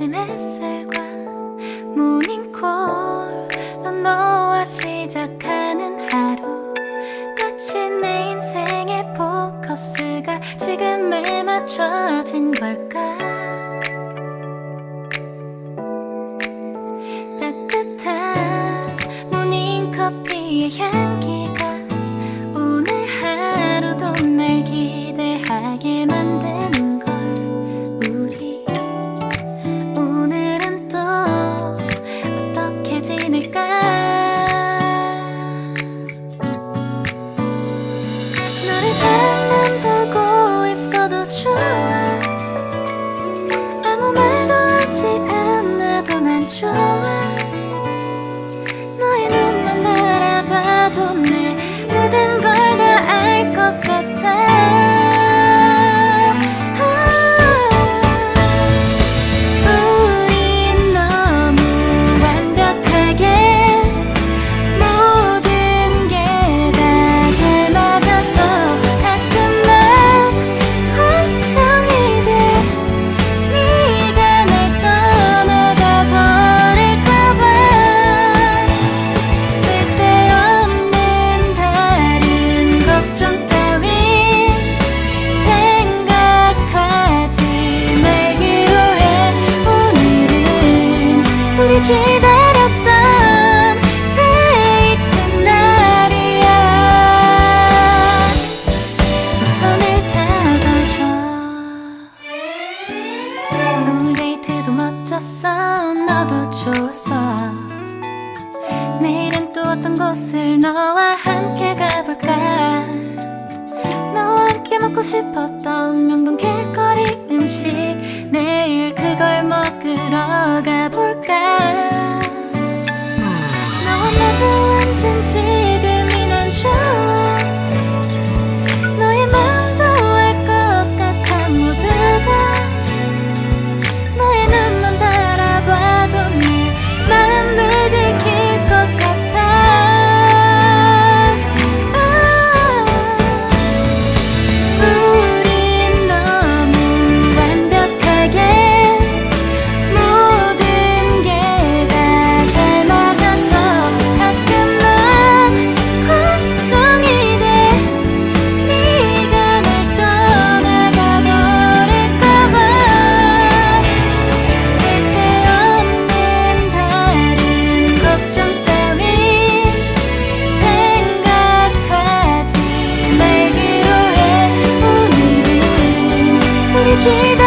아침 햇살과 모닝콜로 너와 시작하는 하루. 마치 내 인생의 포커스가 지금에 맞춰진 걸까? 따뜻한 모닝커피의 향기가 좋았어 너도 좋았어. 내일은 또 어떤 곳을 너와 함께 가볼까? 너와 함께 먹고 싶었던 명도 baby